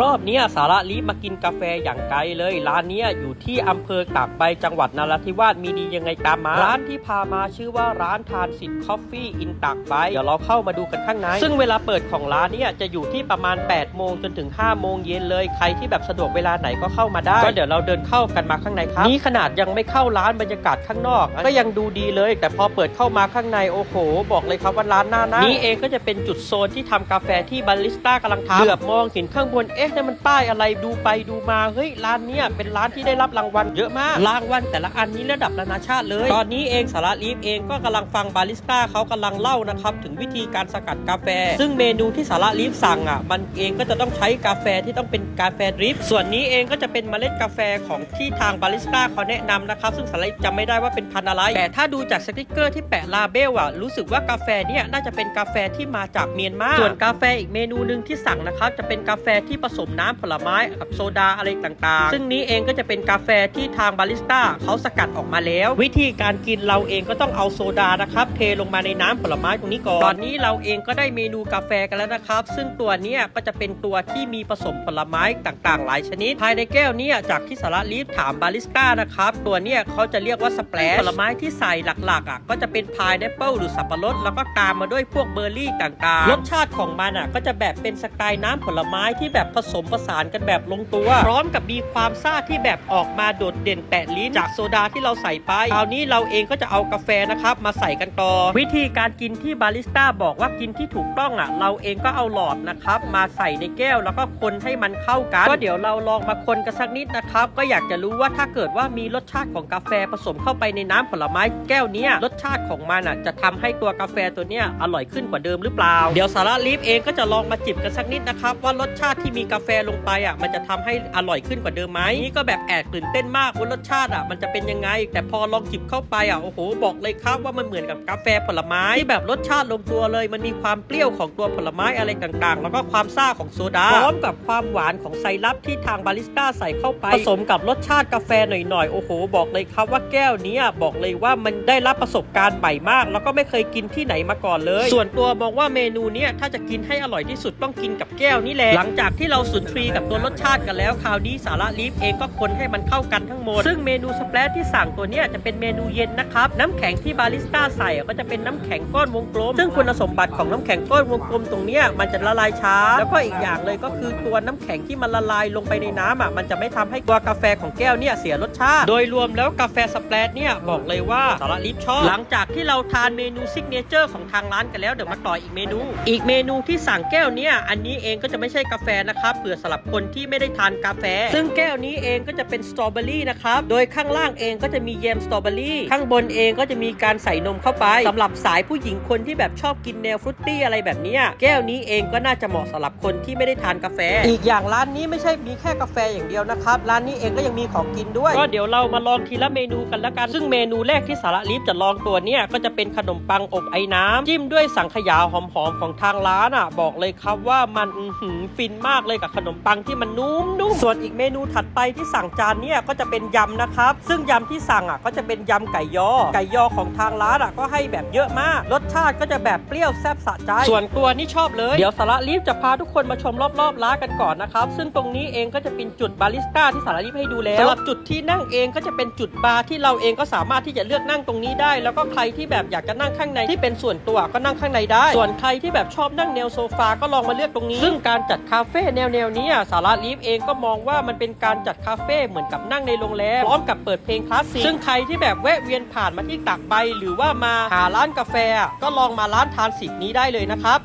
รอบเนี้ยสาระลีมากินกาแฟอย่างไกลเลย ร้านเนี้ยอยู่ที่อำเภอตากใบจังหวัดนราธิวาสมีดียังไงตามมา ร้านที่พามาชื่อว่าร้านทานสิทธิ์คอฟฟี่อินตากใบเดี๋ยวเราเข้ามาดูกันข้างใน ซึ่งเวลาเปิดของร้านเนี่ยจะอยู่ที่ประมาณ 8 โมงจนถึง 5 โมงเย็นเลยใครที่แบบสะดวกเวลาไหนก็เข้ามาได้ ก็เดี๋ยวเราเดินเข้ากันมาข้างในครับนี่ขนาดยังไม่เข้าร้านบรรยากาศข้างนอก ก็ยังดูดีเลย แต่พอเปิดเข้ามาข้างในโอ้โห บอกเลยครับว่าร้านหน้านั่งนี่เองก็จะเป็นจุดโซนที่ทำกาแฟที่บาริสต้ากำลังทำเหลือบมองเห็นข้างบนเอ๊ะนั่มันป้ายอะไรดูไปดูมาเฮ้ยร้านเนี้ยเป็นร้านที่ได้รับรางวัลเยอะมากรางวัลแต่ละอันนี้ระดับนานาชาติเลย ตอนนี้เองสาระลีฟเองก็กำลังฟังบาริสต้าเขากำลังเล่านะครับถึงวิธีการสกัดกาแฟ ซึ่งเมนูที่สาระลีฟสั่งอะมันเองก็จะต้องใช้กาแฟที่ต้องเป็นกาแฟดริปส่วนนี้เองก็จะเป็นเมล็ดกาแฟของที่ทางบาริสต้าเขาแนะนำนะครับ ซึ่งสาระลีฟจำไม่ได้ว่าเป็นพันธุ์อะไร แต่ถ้าดูจากสติกเกอร์ที่แปะลาเบลอะรู้สึกว่ากาแฟเนี่ยน่าจะเป็นกาแฟที่มาจากเมียนมาส่วนกาแฟอีกเมนูหนึ่งที่สั่งนะครับจะเป็นกาแฟที่ผสมน้ำผลไม้กับโซดาอะไรต่างๆ ซึ่งนี้เองก็จะเป็นกาแฟที่ทางบาริสต้าเขาสกัดออกมาแล้ว วิธีการกินเราเองก็ต้องเอาโซดานะครับเทลงมาในน้ำผลไม้ตรงนี้ก่อนตอนนี้เราเองก็ได้เมนูกาแฟกันแล้วนะครับ ซึ่งตัวนี้ก็จะเป็นตัวที่มีผสมผลไม้ต่างๆ หลายชนิด ภายในแก้วนี้จากที่สาระลีฟถามบาริสต้านะครับ ตัวนี้เขาจะเรียกว่าสเปรผลไม้ที่ใส่หลักๆอะก็จะเป็นพายแอปเปิลหรือสับปะรดแล้วก็ตามมาด้วยพวกเบอร์รี่ต่างๆ รสชาติของมันอะก็จะแบบเป็นสไตล์น้ำผลไม้ที่แบบผสมผสานกันแบบลงตัว พร้อมกับมีความซ่าที่แบบออกมาโดดเด่นแตะลิ้นจากโซดาที่เราใส่ไปคราวนี้เราเองก็จะเอากาแฟนะครับมาใส่กันต่อ วิธีการกินที่บาริสต้าบอกว่ากินที่ถูกต้องอะ เราเองก็เอาหลอดนะครับ มาใส่ในแก้วแล้วก็คนให้มันเข้ากันก็เดี๋ยวเราลองมาคนกันสักนิดนะครับ ก็อยากจะรู้ว่าถ้าเกิดว่ามีรสชาติของกาแฟผสมเข้าไปในน้ำผลไม้แก้วนี้รสชาติของมันอะจะทำให้ตัวกาแฟตัวเนี้ยอร่อยขึ้นกว่าเดิมหรือเปล่า เดี๋ยวสาระลีฟเองก็จะลองมาจิบกันสักนิดนะครับว่ารสชาติที่มีกาแฟลงไปอะมันจะทำให้อร่อยขึ้นกว่าเดิมไหมนี่ก็แบบแอบตื่นเต้นมากว่ารสชาติอะมันจะเป็นยังไง แต่พอลองจิบเข้าไปอะโอ้โหบอกเลยครับว่ามันเหมือนกับกาแฟผลไม้ที่แบบรสชาติลงตัวเลย มันมีความเปรี้ยวของตัวผลไม้อะไรต่างๆ แล้วก็ความซ่าของโซดาพร้อมกับความหวานของไซรัปที่ทางบาริสต้าใส่เข้าไปผสมกับรสชาติกาแฟหน่อยๆโอ้โห บอกเลยครับว่าแก้วนี้บอกเลยว่ามันได้รับประสบการณ์ใหม่มาก แล้วก็ไม่เคยกินที่ไหนมาก่อนเลย ส่วนตัวมองว่าเมนูเนี้ยถ้าจะกินให้อร่อยที่สุดต้องกินกับแก้วนี่แหละหลังจากที่เราสุนทรีกับตัวรสชาติกันแล้วคราวนี้สาระลีฟเองก็คนให้มันเข้ากันทั้งหมด ซึ่งเมนูสเปรดที่สั่งตัวเนี้ยจะเป็นเมนูเย็นนะครับ น้ำแข็งที่บาริสต้าใส่ก็จะเป็นน้ำแข็งก้อนวงกลม ซึ่งคุณสมบัติของน้ำแข็งก้อนวงกลมตรงเนี้ยมันจะละลายช้า แล้วก็อีกอย่างเลยก็คือตัวน้ำแข็งที่มันละลายลงไปในน้ำอะมันจะไม่ทำให้ตัวกาแฟของแก้วเนี่ยเสียรสชาติ โดยรวมแล้วกาแฟสเปรดเนี่ยบอกเลยว่าสาระลิฟชอบ หลังจากที่เราทานเมนูซิกเนเจอร์ของทางร้านกันแล้วเดี๋ยวมาต่ออีกเมนู อีกเมนูที่สั่งแก้วเนี่ยอันนี้เองก็จะไม่ใช่กาแฟนะครับครับเผื่อสำหรับคนที่ไม่ได้ทานกาแฟ ซึ่งแก้วนี้เองก็จะเป็นสตรอเบอรี่นะครับโดยข้างล่างเองก็จะมีแยมสตรอเบอรี่ข้างบนเองก็จะมีการใส่นมเข้าไปสำหรับสายผู้หญิงคนที่แบบชอบกินแนวฟรุตตี้อะไรแบบนี้แก้วนี้เองก็น่าจะเหมาะสำหรับคนที่ไม่ได้ทานกาแฟ อีกอย่างร้านนี้ไม่ใช่มีแค่กาแฟอย่างเดียวนะครับร้านนี้เองก็ยังมีของกินด้วย ก็เดี๋ยวเรามาลองทีละเมนูกันละกันซึ่งเมนูแรกที่สาระลิฟจะลองตัวเนี้ยก็จะเป็นขนมปังอบไอ้น้ำจิ้มด้วยสังขยาหอมๆของทางร้านอะ บอกเลยครับว่ามันหือฟินมากเลยกับขนมปังที่มันนุ่มๆส่วนอีกเมนูถัดไปที่สั่งจานเนี่ยก็จะเป็นยำนะครับ ซึ่งยำที่สั่งอะก็จะเป็นยำไก่ยอ ไก่ยอของทางร้านอะก็ให้แบบเยอะมาก รสชาติก็จะแบบเปรี้ยวแซ่บสะใจ ส่วนตัวนี่ชอบเลย เดี๋ยวสาระลีฟจะพาทุกคนมาชมรอบๆร้านกันก่อนนะครับ ซึ่งตรงนี้เองก็จะเป็นจุดบาริสต้าที่สาระลีฟให้ดูแล้วสำหรับจุดที่นั่งเองก็จะเป็นจุดบาร์ที่เราเองก็สามารถที่จะเลือกนั่งตรงนี้ได้ แล้วก็ใครที่แบบอยากจะนั่งข้างในที่เป็นส่วนตัวก็นั่งข้างในได้ ส่วนใครที่แบบชอบนั่งแนวโซฟาก็ลองมาเลือกตรงนี้ ซึ่งการจัดคาเฟ่แนวแนวๆนี้สาระลีฟเองก็มองว่ามันเป็นการจัดคาเฟ่เหมือนกับนั่งในโรงแรมพร้อมกับเปิดเพลงคลาสสิกซึ่งใครที่แบบแวะเวียนผ่านมาที่ตากใบ หรือว่ามาหาร้านกาแฟ ก็ลองมาร้านทานสิกนี้ได้เลยนะครับ